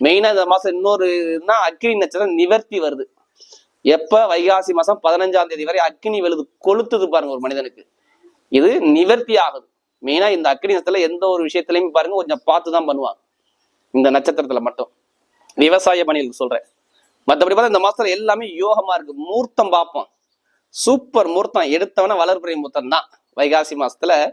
மெயினா இந்த மாசம் இன்னொரு இதுனா அக்னி நட்சத்திரம் நிவர்த்தி வருது. எப்ப? வைகாசி மாசம் பதினஞ்சாம் தேதி வரை அக்னி வெளுது. கொளுத்துது பாருங்க ஒரு மனிதனுக்கு. இது நிவர்த்தி ஆகுது. மெயினா இந்த அக்னி நட்சத்திரத்துல எந்த ஒரு விஷயத்திலையும் பாருங்க கொஞ்சம் பார்த்து தான் பண்ணுவாங்க. இந்த நட்சத்திரத்துல மட்டும். விவசாய பணிகளுக்கு சொல்றேன். மற்றபடி பார்த்தா இந்த மாசத்துல எல்லாமே யோகமா இருக்கு. மூர்த்தம் பார்ப்போம். சூப்பர் மூர்த்தம். எடுத்தவன வளர்புரை மூர்த்தம் தான் வைகாசி மாசத்துல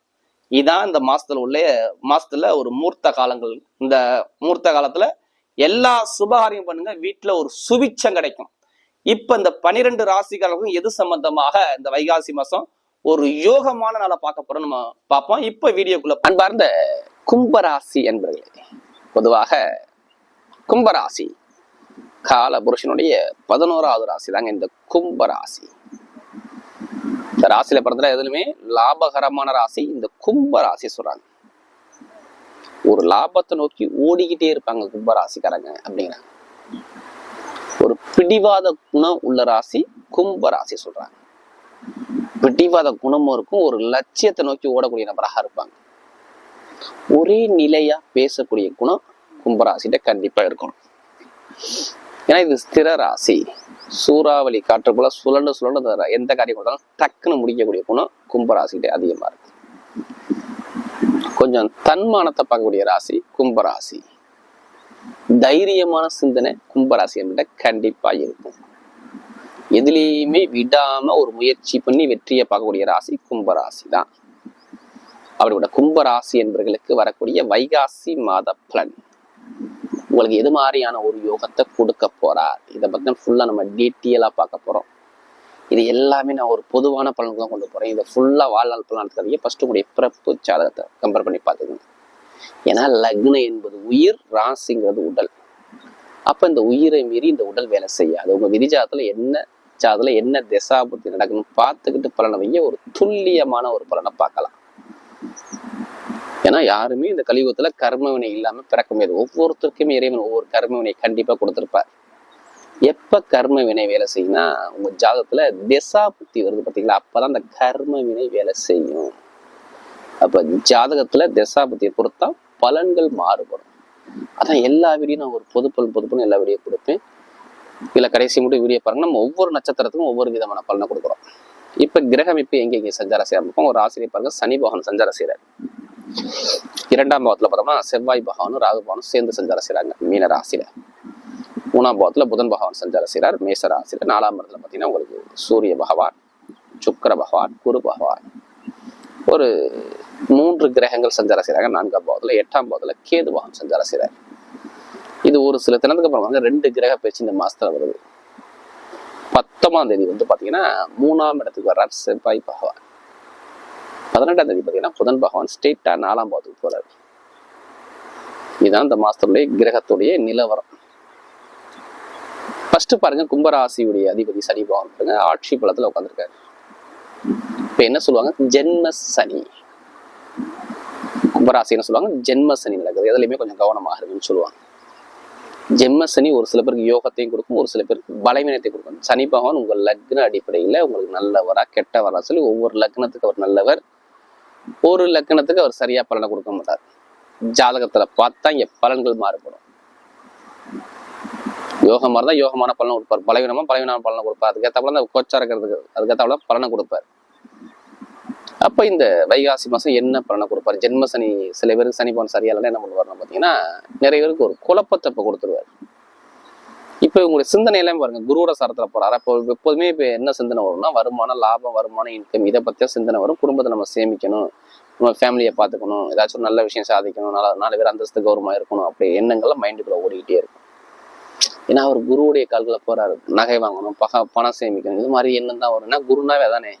இதான் இந்த மாசத்துல உள்ளே மாசத்துல ஒரு மூர்த்த காலங்கள். இந்த மூர்த்த காலத்துல எல்லா சுபகாரியம் பண்ணுங்க வீட்டுல ஒரு சுபிச்சம் கிடைக்கும். இப்ப இந்த பனிரெண்டு ராசிக்காரர்களுக்கும் எது சம்பந்தமாக இந்த வைகாசி மாசம்? ஒரு யோகமான நாளை பார்க்க போறோம் நம்ம பார்ப்போம். இப்ப வீடியோக்குள்ள அன்பார்ந்த கும்பராசி என்பர்களே பொதுவாக கும்பராசி கால புருஷனுடைய பதினோராவது ராசி தாங்க இந்த கும்பராசி. இந்த ராசியில பிறந்தா எதுலுமே லாபகரமான ராசி இந்த கும்ப ராசி சொல்றாங்க. ஒரு லாபத்தை நோக்கி ஓடிக்கிட்டே இருப்பாங்க கும்ப ராசிக்காரங்க அப்படிங்கிறாங்க. ஒரு பிடிவாத குணம் உள்ள ராசி கும்ப ராசி சொல்றாங்க. பிடிவாத குணமும் இருக்கும் ஒரு லட்சியத்தை நோக்கி ஓடக்கூடிய நபராக இருப்பாங்க. ஒரே நிலையா பேசக்கூடிய குணம் கும்பராசிட்ட கண்டிப்பா இருக்கணும். ஏன்னா இது ஸ்திர ராசி. சூறாவளி காற்று போல சுழண்டு சுழண்டு எந்த காரியம் கொடுத்தாலும் டக்குன்னு முடிக்கக்கூடிய குணம் கும்பராசிகிட்டே அதிகமா இருக்கு. கொஞ்சம் தன்மானத்தை பார்க்கக்கூடிய ராசி கும்பராசி. தைரியமான சிந்தனை கும்பராசி என்கிட்ட கண்டிப்பா இருக்கும். எதுலேயுமே விடாம ஒரு முயற்சி பண்ணி வெற்றியை பார்க்கக்கூடிய ராசி கும்பராசி தான். அப்படிப்பட்ட கும்பராசி என்பவர்களுக்கு வரக்கூடிய வைகாசி மாத பலன். உங்களுக்கு எது மாதிரியான ஒரு யோகத்தை கொடுக்க போறார் இதை பத்தின ஃபுல்லா நம்ம டீட்டெயிலா பார்க்க போறோம். இது எல்லாமே நான் ஒரு பொதுவான பலனுக்கு தான் கொண்டு போறேன். இதை ஃபுல்லா வாழ்நாள் பலன் எடுத்துக்காதீங்க ஃபர்ஸ்ட் உங்களுடைய பிறப்பு ஜாதகத்தை கம்பேர் பண்ணி பார்த்துக்கோங்க. ஏன்னா லக்னம் என்பது உயிர் ராசிங்கிறது உடல். அப்ப இந்த உயிரை மீறி இந்த உடல் வேலை செய்யாது. உங்க விதிஜாதத்துல என்ன ஜாதத்துல என்ன திசாபுத்தி நடக்கணும் பார்த்துக்கிட்டு பலனை வைய ஒரு துல்லியமான ஒரு பலனை பார்க்கலாம். ஏன்னா யாருமே இந்த கலியுகத்துல கர்ம வினை இல்லாம பிறக்க முடியாது. ஒவ்வொருத்தருக்குமே இறைவன் ஒவ்வொரு கர்மவினை கண்டிப்பா கொடுத்திருப்பார். எப்ப கர்ம வினை வேலை செய்யும்னா உங்க ஜாதகத்துல திசா புத்தி வருது பாத்தீங்களா? அப்பதான் அந்த கர்ம வினை வேலை செய்யும். அப்ப ஜாதகத்துல திசா புத்தியை பொறுத்தா பலன்கள் மாறுபடும். அதான் எல்லா வீடியும் நான் ஒரு பொதுப்பல் பொதுப்பல் எல்லா வீடியோ கொடுப்பேன். இல்லை கடைசி மட்டும் வீடியோ பாருங்க. நம்ம ஒவ்வொரு நட்சத்திரத்துக்கும் ஒவ்வொரு விதமான பலனை கொடுக்குறோம். இப்ப கிரகம் இப்ப எங்க எங்க சஞ்சாரம் செய்யறோம் ஒரு ஆசிரியர் பாருங்க சனி பகவான் சஞ்சார செய்யறாரு இரண்டாம் பாவத்துல பார்த்தோம்னா செவ்வாய் பகவானும் ராகு பகவானும் சேர்ந்து சஞ்சார செய்றாங்க மீன ராசியில. மூணாம் பாவத்துல புதன் பகவான் சஞ்சார செய்றார் மேச ராசியில. நாலாம் இடத்துல பாத்தீங்கன்னா உங்களுக்கு சூரிய பகவான் சுக்கிர பகவான் குரு பகவான். ஒரு மூன்று கிரகங்கள் சஞ்சார செய்றாங்க. நான்காம் பாவத்துல எட்டாம் பாவத்துல கேது பகவான் சஞ்சார செய்றார். இது ஒரு சில தினத்துக்கு அப்புறம் வந்து ரெண்டு கிரக பேச்சு இந்த மாசத்துல வருது. பத்தொன்பதாம் தேதி வந்து பாத்தீங்கன்னா மூணாம் இடத்துக்கு வர்றார் செவ்வாய் பகவான். பதினெட்டாம் தேதி பாத்தீங்கன்னா புதன் பகவான் ஸ்டேட்டா நாலாம் பாவத்துக்கு போறாரு. இதுதான் இந்த மாசத்துடைய கிரகத்துடைய நிலவரம். ஃபர்ஸ்ட் பாருங்க கும்பராசியுடைய அதிபதி சனி பகவான் பாருங்க ஆட்சி பலத்துல உட்காந்துருக்காரு இப்ப என்ன சொல்லுவாங்க? ஜென்ம சனி. கும்பராசி என்ன சொல்லுவாங்க ஜென்ம சனி நடக்குது எதுலையுமே கொஞ்சம் கவனமாக இருக்குன்னு சொல்லுவாங்க. ஜென்ம சனி ஒரு சில பேருக்கு யோகத்தையும் கொடுக்கும் ஒரு சில பேருக்கு பலவீனத்தை கொடுக்கும். சனி பகவான் உங்கள் லக்ன அடிப்படையில உங்களுக்கு நல்லவரா கெட்டவரா சொல்லி ஒவ்வொரு லக்னத்துக்கு அவர் நல்லவர். ஒரு லக்னத்துக்கு அவர் சரியா பலனை கொடுக்க மாட்டார். ஜாதகத்துல பார்த்தா இங்க பலன்கள் மாறுபடும். யோகமா இருந்தா யோகமான பலனை கொடுப்பார். பலவீனமா பலவீனமான பலனை கொடுப்பார். அதுக்கேற்ற தான் கொச்சா இருக்கிறதுக்கு அதுக்கேற்ற பலனை கொடுப்பார். அப்ப இந்த வைகாசி மாசம் என்ன பலனை கொடுப்பார்? ஜென்ம சனி சில பேருக்கு சனி பவன் சரியா என்ன பண்ணுவார்னு பாத்தீங்கன்னா நிறைய பேருக்கு ஒரு குழப்பத்தை இப்போ கொடுத்துருவார். இப்ப உங்களுடைய சிந்தனை எல்லாம் பாருங்க குருவோட சரத்தில் போறாரு. அப்போ எப்போதுமே இப்ப என்ன சிந்தனை வரும்னா வருமானம் லாபம் வருமானம் இன்கம் இதை பத்தியா சிந்தனை வரும். குடும்பத்தை நம்ம சேமிக்கணும். நம்ம ஃபேமிலியை பார்த்துக்கணும். ஏதாச்சும் ஒரு நல்ல விஷயம் சாதிக்கணும். நாலு நாலு பேர் அந்தஸ்து கௌரவமா இருக்கணும். அப்படி எண்ணங்கள்லாம் மைண்டுக்குள்ள ஓடிக்கிட்டே இருக்கும். ஏன்னா அவர் குருவுடைய கால்களை போறாரு. நகை வாங்கணும் பக பணம் சேமிக்கணும். இது மாதிரி எண்ணம் தான் வரும்னா குருனாவே தானே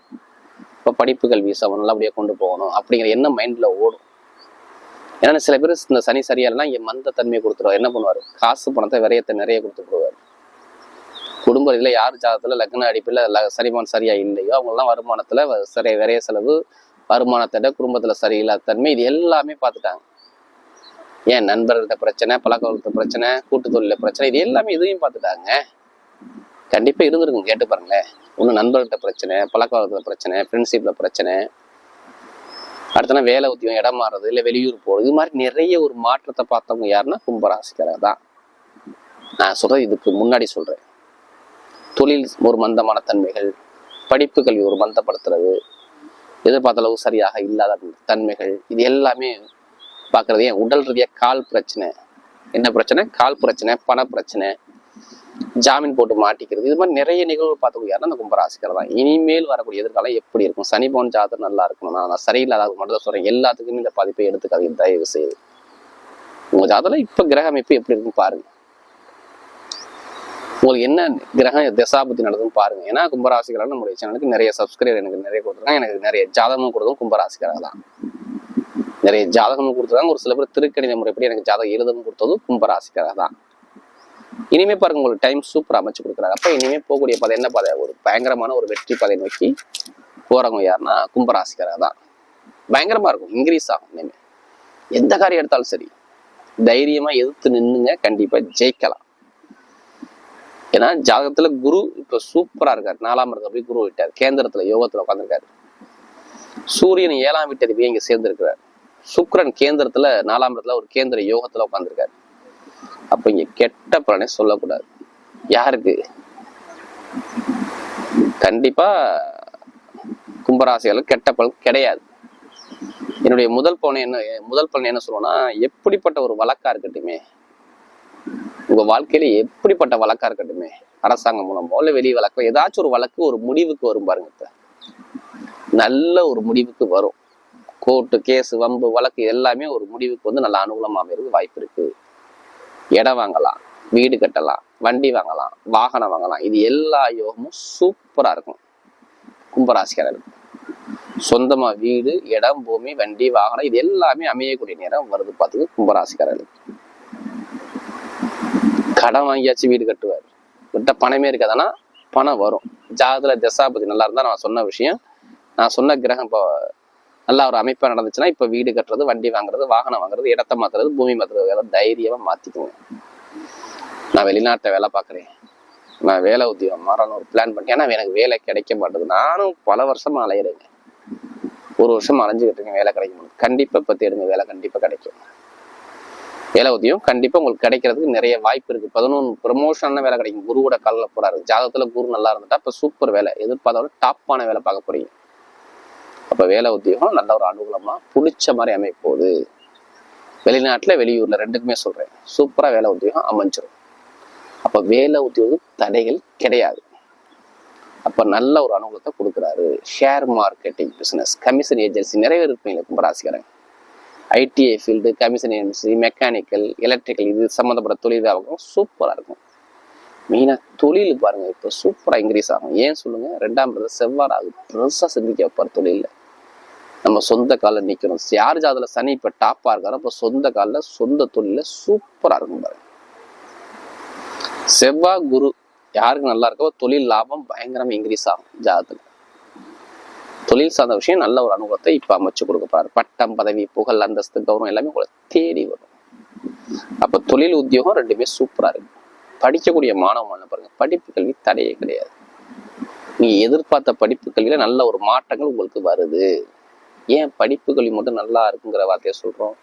இப்போ படிப்புகள் வீசா சவன் நல்லபடியாக கொண்டு போகணும் அப்படிங்கிற என்ன மைண்ட்ல ஓடும். ஏன்னா சில பேர் இந்த சனி சரியா இல்லைன்னா மந்த தன்மையை கொடுத்துருவார். என்ன பண்ணுவார்? காசு பணத்தை விரயத்தை நிறைய கொடுத்து விடுவார். குடும்ப இதில் யார் ஜாதகத்துல லக்ன அடிப்பில் சரிமான் சரியா இல்லையோ அவங்கெல்லாம் வருமானத்தில் வ- சரி விரைய செலவு வருமானத்தோட குடும்பத்தில் சரியில்லாத தன்மை இது எல்லாமே பார்த்துட்டாங்க. ஏன்? நண்பர்கள்ட்ட பிரச்சனை பழக்க பிரச்சனை கூட்டு தொழில பிரச்சனை இது எல்லாமே இதையும் பார்த்துட்டாங்க. கண்டிப்பாக இருந்திருக்கும் கேட்டு பாருங்களேன். ஒண்ணு நண்பர்கிட்ட பிரச்சனை பழக்கவழக்கத்துல பிரச்சனை ஃப்ரெண்ட்ஷிப்பில் பிரச்சனை. அடுத்தனா வேலை உத்தியம் இடம் மாறுறது இல்லை வெளியூர் போகிறது இது மாதிரி நிறைய ஒரு மாற்றத்தை பார்த்தவங்க யாருன்னா கும்பராசிக்காரர் தான். நான் சொல்கிறது இதுக்கு முன்னாடி சொல்கிறேன் தொழில் ஒரு மந்தமான தன்மைகள் படிப்பு கல்வி ஒரு மந்தப்படுத்துறது எதிர்பார்த்த அளவு சரியாக இல்லாத தன்மைகள் இது எல்லாமே பார்க்கறது ஏன் உடல் ரீதியாக கால் பிரச்சனை. என்ன பிரச்சனை? கால் பிரச்சனை பண பிரச்சனை ஜாமீன் போட்டு மாட்டிக்கிறது. இது மாதிரி நிறைய நிகழ்வு பார்த்துக்க அந்த கும்பராசிக்காரர் தான். இனிமேல் வரக்கூடிய எதிர்காலம் எப்படி இருக்கும்? சனி போன ஜாதகம் நல்லா இருக்கணும் நான் சரியில்லாத மட்டும் தான் சொல்றேன். எல்லாத்துக்குமே இந்த பாதிப்பை எடுத்துக்காது தயவு செய்து. உங்க ஜாதகம் இப்ப கிரக அமைப்பு எப்படி இருக்கும் பாருங்க. உங்களுக்கு என்ன கிரகம் தசாபுத்தி நடக்குதுன்னு பாருங்க. ஏன்னா கும்பராசிக்காரர் நம்முடைய சேனலுக்கு நிறைய சப்ஸ்கிரைபர் எனக்கு நிறைய கொடுத்துருக்காங்க. எனக்கு நிறைய ஜாதகமும் கொடுக்கும் கும்பராசிக்காரர் தான். நிறைய ஜாதகமும் கொடுத்துருக்காங்க. ஒரு சில பேர் திருக்கணித முறைப்படி எனக்கு ஜாதகம் எழுதவும் கொடுத்ததும் கும்பராசிக்காரர் தான். இனிமே பாருங்க உங்களுக்கு டைம் சூப்பர் அமைச்சு கொடுக்குறாங்க. அப்ப இனிமே போகக்கூடிய பாதை என்ன பாதை? ஒரு பயங்கரமான ஒரு வெற்றி பாதை நோக்கி போறவங்க யாருன்னா கும்பராசிக்காரர் தான். பயங்கரமா இருக்கும் இன்க்ரீஸ் ஆகும் இனிமே. எந்த காரியம் எடுத்தாலும் சரி தைரியமா எதிர்த்து நின்னுங்க கண்டிப்பா ஜெயிக்கலாம். ஏன்னா ஜாதகத்துல குரு இப்ப சூப்பரா இருக்காரு. நாலாம் இடத்துல போய் குரு விட்டார். கேந்திரத்துல யோகத்துல உட்காந்துருக்காரு சூரியன் ஏழாம் வீட்டதிபதி இங்க சேர்ந்திருக்கிறார். சுக்ரன் கேந்திரத்துல நாலாம் இடத்துல ஒரு கேந்திர யோகத்துல உட்காந்துருக்காரு அப்ப இங்க கெட்ட பலனை சொல்லக்கூடாது. யாருக்கு? கண்டிப்பா கும்பராசிகளுக்கு கெட்ட பலன் கிடையாது. என்னுடைய முதல் பலன் என்ன முதல் பலன் என்ன சொல்லுவேன்னா எப்படிப்பட்ட ஒரு வழக்கா இருக்கட்டுமே உங்க வாழ்க்கையில எப்படிப்பட்ட வழக்கா இருக்கட்டுமே அரசாங்கம் மூலமோ இல்ல வெளி வழக்கோ ஏதாச்சும் ஒரு வழக்கு ஒரு முடிவுக்கு வரும் பாருங்க இப்போ. நல்ல ஒரு முடிவுக்கு வரும். கோர்ட்டு கேஸ் வம்பு வழக்கு எல்லாமே ஒரு முடிவுக்கு வந்து நல்ல அனுகூலமாக அமைறது வாய்ப்பு இருக்கு. இடம் வாங்கலாம் வீடு கட்டலாம் வண்டி வாங்கலாம் வாகனம் வாங்கலாம். இது எல்லா யோகமும் சூப்பரா இருக்கும். கும்பராசிக்காரர்கள். சொந்தமா வீடு இடம் பூமி வண்டி வாகனம் இது எல்லாமே அமையக்கூடிய நேரம் வருது பார்த்துக்கு கும்பராசிக்காரர்களுக்கு கடன் வாங்கியாச்சு வீடு கட்டுவார். கிட்ட பணமே இருக்காதுன்னா பணம் வரும். ஜாதத்துல திசாபதி நல்லா இருந்தா நான் சொன்ன விஷயம் நான் சொன்ன கிரகம் இப்போ நல்லா ஒரு அமைப்பா நடந்துச்சுன்னா இப்போ வீடு கட்டுறது வண்டி வாங்குறது வாகனம் வாங்குறது இடத்த மாத்துறது பூமி மாத்துறது வேலை தைரியமா மாற்றிக்கோங்க நான் வெளிநாட்டை வேலை பார்க்குறேன். நான் வேலை உத்தியோகம் மாறணும் ஒரு பிளான் பண்ணி ஏன்னா எனக்கு வேலை கிடைக்க மாட்டேது. நானும் பல வருஷமா அலையிறேங்க. ஒரு வருஷம் அலைஞ்சுக்கிட்டு இருக்கேன் வேலை கிடைக்க மாட்டேங்குது கண்டிப்பா இப்போ தேடுங்க வேலை கண்டிப்பா கிடைக்கும். வேலை உதவியும் கண்டிப்பா உங்களுக்கு கிடைக்கிறதுக்கு நிறைய வாய்ப்பு இருக்கு. பதினொன்று ப்ரமோஷனான வேலை கிடைக்கும். குருவோட காலில் போறாரு. ஜாதகத்துல குரு நல்லா இருந்துட்டா இப்ப சூப்பர் வேலை. எதிர்பார்த்தாலும் டாப்பான வேலை பார்க்க போறீங்க. அப்போ வேலை உத்தியோகம் நல்ல ஒரு அனுகூலமாக பிடிச்ச மாதிரி அமைப்போகுது வெளிநாட்டில் வெளியூரில் ரெண்டுக்குமே சொல்கிறேன் சூப்பராக வேலை உத்தியோகம் அமைஞ்சிடும் அப்போ வேலை உத்தியோகம் தடைகள் கிடையாது. அப்போ நல்ல ஒரு அனுகூலத்தை கொடுக்குறாரு. Share marketing business commission agency நிறைய பேர் இருப்பீங்க கும்பராசிக்காரங்க ITI field commission agency mechanical electrical இது சம்மந்தப்பட்ட தொழிலாகவும் சூப்பராக இருக்கும். மெயினாக தொழில் பாருங்கள் இப்போ சூப்பராக இன்க்ரீஸ் ஆகும். ஏன் சொல்லுங்கள் ரெண்டாம் இடத்துல செவ்வாறு ஆகுது பெருசாக சிந்திக்க வைப்பார் நம்ம சொந்த காலில் நிற்கணும் யார் ஜாதுல சனி இப்ப டாப்பா இருக்காரோ அப்போ சொந்த காலில் சொந்த தொழில சூப்பரா இருக்கும் பாருங்க. செவ்வாய் குரு யாருக்கு நல்லா இருக்கோ தொழில் லாபம் பயங்கரமா இன்க்ரீஸ் ஆகும் ஜாதகத்தில். தொழில் சார்ந்த விஷயம் நல்ல ஒரு அனுபவத்தை இப்ப அமைச்சு கொடுக்க போறாரு. பட்டம் பதவி புகழ் அந்தஸ்து கௌரவம் எல்லாமே உங்களை தேடி வரும். அப்ப தொழில் உத்தியோகம் ரெண்டுமே சூப்பரா இருக்கு படிக்கக்கூடிய மாணவன் பாருங்க படிப்பு கல்வி தடையே கிடையாது. நீ எதிர்பார்த்த படிப்பு கல்வியில நல்ல ஒரு மாற்றங்கள் உங்களுக்கு வருது. ஏன் படிப்பு கல்வி மட்டும் நல்லா இருக்குங்கிற வார்த்தையை சொல்றோம்?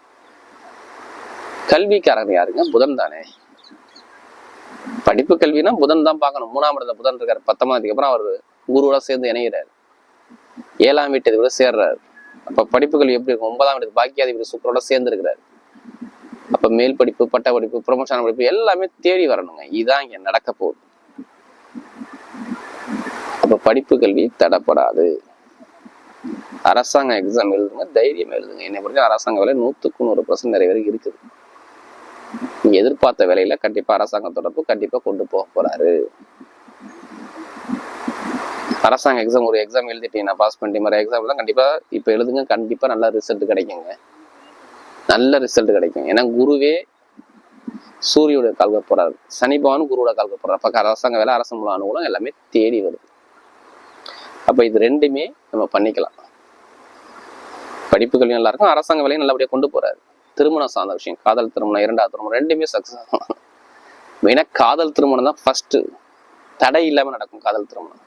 கல்விக்காரன் யாருங்க? புதன் தானே. படிப்பு கல்வினா புதன் தான் பார்க்கணும். மூணாம் இடத்துல புதன் இருக்காரு. பத்தொன்பதுக்கு அப்புறம் அவர் குருவோட சேர்ந்து இணைகிறாரு ஏழாம் வீட்டு கூட சேர்றாரு. அப்ப படிப்பு கல்வி எப்படி இருக்கும்? ஒன்பதாம் வீட்டுக்கு பாக்கியாதிபதி சுக்கரோட சேர்ந்து இருக்கிறாரு. அப்ப மேல் படிப்பு பட்ட படிப்பு ப்ரொமோஷன் படிப்பு எல்லாமே தேடி வரணுங்க. இதுதான் இங்க நடக்க போகுது. அப்ப படிப்பு கல்வி தடப்படாது. அரசாங்க எக்ஸாம் எழுதுங்க தைரியம் எழுதுங்க. என்னை பொறுத்த அரசாங்க வேலை நூற்றுக்கு நூறு பர்சன்ட் நிறைய பேருக்கு இருக்குது. எதிர்பார்த்த வேலையில கண்டிப்பா அரசாங்க தொடர்பு கண்டிப்பா கொண்டு போக போறாரு. அரசாங்க எக்ஸாம் ஒரு எக்ஸாம் எழுதிட்டீங்கன்னா பாஸ் பண்ணிட்டு மாதிரி எக்ஸாம் தான் கண்டிப்பா இப்ப எழுதுங்க கண்டிப்பா நல்ல ரிசல்ட் கிடைக்குங்க. நல்ல ரிசல்ட் கிடைக்கும் ஏன்னா குருவே சூரியோட கால்க போறாரு. சனி பகவான் குருவோட கால்க போறாரு. அப்ப அரசாங்க வேலை அரசு மூலம் அனுகூலம் எல்லாமே தேடி வருது. அப்ப இது ரெண்டுமே நம்ம பண்ணிக்கலாம். படிப்புகளையும் நல்லா இருக்கும் அரசாங்க வேலையும் நல்லபடியாக கொண்டு போறாரு. திருமணம் சார்ந்த விஷயம் காதல் திருமணம் இரண்டாவது திருமணம் ரெண்டுமே சக்சஸ் ஆகும் மெயினா காதல் திருமணம் தான் ஃபர்ஸ்ட் தடை இல்லாம நடக்கும் காதல் திருமணம்.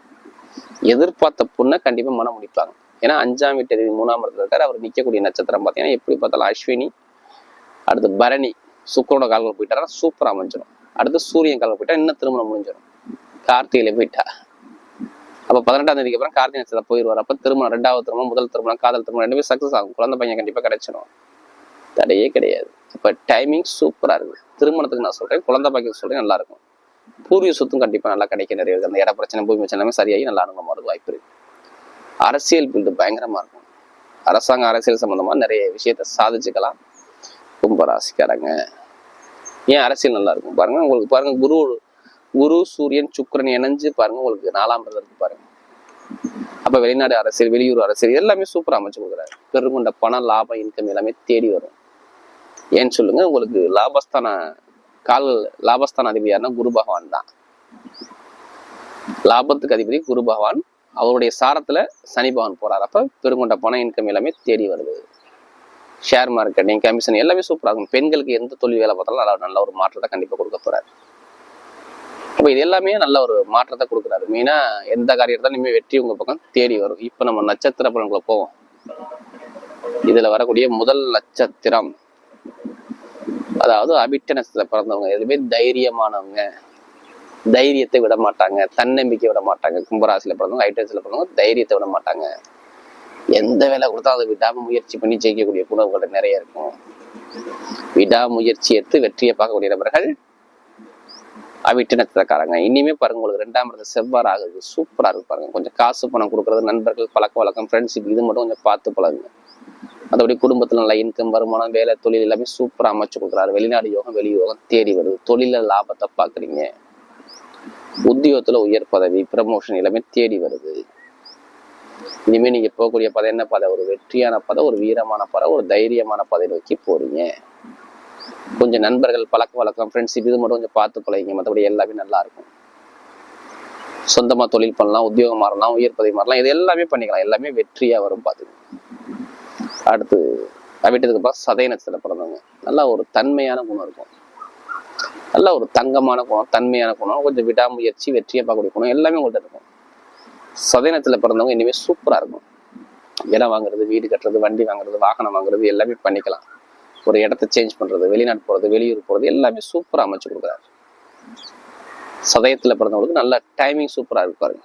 எதிர்பார்த்த பொண்ணை கண்டிப்பா மனம் முடிப்பாங்க. ஏன்னா அஞ்சாம் வீட்டு அதிபதி மூணாம் இடத்துல இருக்காரு அவர் நிற்கக்கூடிய நட்சத்திரம் பார்த்தீங்கன்னா எப்படி பார்த்தாலும் அஸ்வினி அடுத்து பரணி சுக்கரோட கால்கள் போயிட்டாரா சூப்பரா அமைஞ்சிடும் அடுத்து சூரியன் கால்கள் போயிட்டா இன்னும் திருமணம் முடிஞ்சிடும் கார்த்திகையில போயிட்டா. அப்போ பதினெட்டாம் தேதிக்கு அப்புறம் கார்த்தி நட்சத்திரம் போயிடுவார் அப்போ திருமணம் ரெண்டாவது திருமணம் முதல் திருமணம் காதல் திருமணம் ரெண்டுமே சக்ஸஸ் ஆகும். குழந்தை பையன் கண்டிப்பாக கிடைச்சிடும் தடையே கிடையாது. இப்போ டைமிங் சூப்பராக இருக்கு. திருமணத்துக்கு நான் சொல்கிறேன் குழந்தை பையன் சொல்கிறேன் நல்லா இருக்கும். பூர்வீக சொத்தும் கண்டிப்பாக நல்லா கிடைக்க நிறைய இருக்குது அந்த இட பிரச்சனை பூமி பிரச்சனை எல்லாமே சரியாகி நல்லா அனுபவம் வரது வாய்ப்பு இருக்கு. அரசியல் பில்டு பயங்கரமா இருக்கும். அரசாங்க அரசியல் சம்மந்தமாக நிறைய விஷயத்த சாதிச்சுக்கலாம். கும்பராசிக்காரங்க. ஏன் அரசியல் நல்லா இருக்கும்? பாருங்க உங்களுக்கு பாருங்க குரு குரு சூரியன் சுக்கரன் இணைஞ்சு பாருங்க உங்களுக்கு நாலாம் இருக்கு பாருங்க. அப்ப வெளிநாடு அரசியல் வெளியூர் அரசியல் எல்லாமே சூப்பரா அமைச்சு கொடுக்குறாரு. பெருங்கொண்ட பணம் லாபம் இன்கம் எல்லாமே தேடி வரும். ஏன்னு சொல்லுங்க? உங்களுக்கு லாபஸ்தான கால் லாபஸ்தான அதிபதி யாருன்னா குரு பகவான் தான். லாபத்துக்கு அதிபதி குரு பகவான். அவருடைய சாரத்துல சனி பகவான் போறாரு. அப்ப பெருங்கொண்ட பணம் இன்கம் எல்லாமே தேடி வருது. ஷேர் மார்க்கெட்டிங் கமிஷன் எல்லாமே சூப்பரா ஆகும் பெண்களுக்கு எந்த தொழில் வேலை பார்த்தாலும் நல்ல நல்ல ஒரு மாற்றத்தை கண்டிப்பா கொடுக்க போறாரு. அப்போ இது எல்லாமே நல்ல ஒரு மாற்றத்தை கொடுக்குறாரு. மெயினாக எந்த காரியத்தான் இனிமேல் வெற்றி உங்க பக்கம் தேடி வரும். இப்ப நம்ம நட்சத்திர பலன்களை போவோம். இதுல வரக்கூடிய முதல் நட்சத்திரம். அதாவது அபிட்ட நட்சத்திரம் பிறந்தவங்க. எதுவுமே தைரியமானவங்க. தைரியத்தை விட மாட்டாங்க. தன்னம்பிக்கை விட மாட்டாங்க. கும்பராசியில பிறந்தவங்க ஐட்டன்ஸில் பிறந்தவங்க தைரியத்தை விட மாட்டாங்க. எந்த வேலை கொடுத்தா அதை விடாம முயற்சி பண்ணி ஜெயிக்கக்கூடிய குணவுகள் நிறைய இருக்கும். விடாமுயற்சி எடுத்து வெற்றியை பார்க்கக்கூடிய நபர்கள் அவிட்டு நட்சத்திரக்காரங்க இனிமே பாருங்க உங்களுக்கு ரெண்டாம் இடத்துல செவ்வாறு ஆகுது. சூப்பரா இருக்கு பாருங்க. கொஞ்சம் காசு பணம் கொடுக்கறது நண்பர்கள் பழக்க வழக்கம் ஃப்ரெண்ட்ஷிப் இது மட்டும் கொஞ்சம் பார்த்து பழகுங்க. மற்றபடி குடும்பத்துல நல்ல இன்கம் வருமானம் வேலை தொழில் எல்லாமே சூப்பரா அமைச்சு கொடுக்குறாரு. வெளிநாடு யோகம் வெளி யோகம் தேடி வருது. தொழில லாபத்தை பார்க்குறீங்க. உத்தியோகத்துல உயர் பதவி ப்ரமோஷன் எல்லாமே தேடி வருது. இனிமே நீங்க போகக்கூடிய பதம் என்ன பதவி ஒரு வெற்றியான பதவி ஒரு வீரமான பதவி ஒரு தைரியமான பதவி நோக்கி போறீங்க. கொஞ்சம் நண்பர்கள் பழக்க வழக்கம் ஃப்ரெண்ட்ஷிப் இது மட்டும் கொஞ்சம் பார்த்து பழகிங்க. மற்றபடி எல்லாமே நல்லா இருக்கும். சொந்தமா தொழில் பண்ணலாம் உத்தியோகம் மாறலாம் உயர் பதவி மாறலாம் இது எல்லாமே பண்ணிக்கலாம். எல்லாமே வெற்றியா வரும் பார்த்து அடுத்து அவிட்டதுக்கு அப்புறம் சதய நட்சத்திரம் பிறந்தவங்க. நல்லா ஒரு தன்மையான குணம் இருக்கும். நல்ல ஒரு தங்கமான குணம் தன்மையான குணம் கொஞ்சம் விடாமுயற்சி வெற்றியை பார்க்கக்கூடிய குணம் எல்லாமே உங்கள்கிட்ட இருக்கும். சதயனத்தில் பிறந்தவங்க இனிமேல் சூப்பராக இருக்கும். இடம் வாங்குறது வீடு கட்டுறது வண்டி வாங்குறது வாகனம் வாங்குறது எல்லாமே பண்ணிக்கலாம். ஒரு இடத்த சேஞ்ச் பண்றது வெளிநாட்டு போறது வெளியூர் போறது எல்லாமே சூப்பரா அமைச்சு கொடுக்குறாரு. சதயத்துல பிறந்தவங்களுக்கு நல்ல டைமிங் சூப்பரா இருக்கு பாருங்க.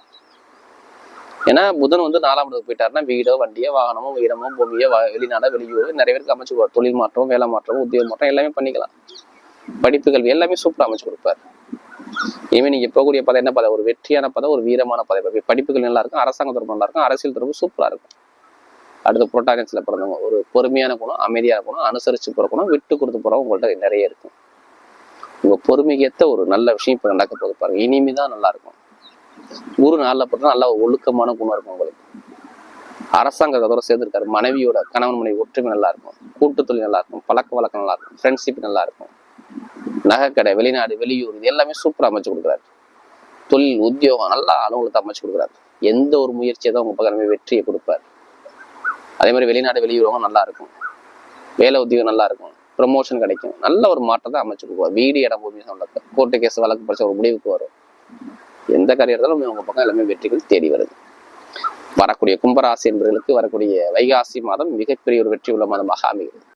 ஏன்னா புதன் வந்து நாலாம் இடத்துக்கு போயிட்டாருன்னா வீடோ வண்டியோ வாகனமோ இடமோ பூமியோ வெளிநாடோ வெளியூரோ நிறைய பேருக்கு அமைச்சு கொடுப்பார். தொழில் மாற்றம் வேலை மாற்றம் உத்தியோக மாற்றம் எல்லாமே பண்ணிக்கலாம். படிப்பு கல்வி எல்லாமே சூப்பரா அமைச்சு கொடுப்பாரு. இனிமே நீங்க போகக்கூடிய பதம் என்ன பதம் ஒரு வெற்றியான பதம் ஒரு வீரமான பதவி. படிப்புகள் நல்லா இருக்கும் அரசாங்க தொடர்பு நல்லா இருக்கும் அரசியல் தொடர்பு சூப்பரா இருக்கும். அடுத்து புரோட்டாகன்ஸ்ல பிறந்தவங்க. ஒரு பொறுமையான குணம் அமைதியான குணம் அனுசரித்து போற குணம் விட்டு கொடுத்து போகிறவங்க உங்கள்கிட்ட நிறைய இருக்கும். உங்கள் பொறுமைக்கேற்ற ஒரு நல்ல விஷயம் இப்போ நடக்க போகுது பாருங்க. இனிமேதான் நல்லா இருக்கும். ஒரு நாளில் பார்த்தா நல்ல ஒரு ஒழுக்கமான குணம் இருக்கும் உங்களுக்கு. அரசாங்கத்தோட சேர்ந்துருக்காரு. மனைவியோட கணவன் மனைவி ஒற்றுமை நல்லா இருக்கும். கூட்டுத்தொழில் நல்லா இருக்கும். பழக்க வழக்கம் நல்லா இருக்கும். ஃப்ரெண்ட்ஷிப் நல்லா இருக்கும். நகைக்கடை வெளிநாடு வெளியூர் இது எல்லாமே சூப்பராக அமைச்சு கொடுக்குறாரு. தொழில் உத்தியோகம் நல்லா அலுவலகத்தை அமைச்சு கொடுக்குறாரு. எந்த ஒரு முயற்சியை தான் உங்க பக்கம் வெற்றியை கொடுப்பாரு. அதே மாதிரி வெளிநாடு வெளியூரவங்க நல்லா இருக்கும். வேலை உத்தியோகம் நல்லா இருக்கும். ப்ரொமோஷன் கிடைக்கும். நல்ல ஒரு மாற்றத்தை அமைச்சு வீடு இடம் பூமி சம்பளத்தை கோர்ட்டு கேஸ் வழக்கு படிச்ச ஒரு முடிவுக்கு வரும். எந்த காரியம் இருந்தாலும் உங்க பக்கம் எல்லாமே வெற்றிகள் தேடி வருது. வரக்கூடிய கும்பராசி என்பவர்களுக்கு வரக்கூடிய வைகாசி மாதம் மிகப்பெரிய ஒரு வெற்றி உள்ள மாதமாக அமைகிறது.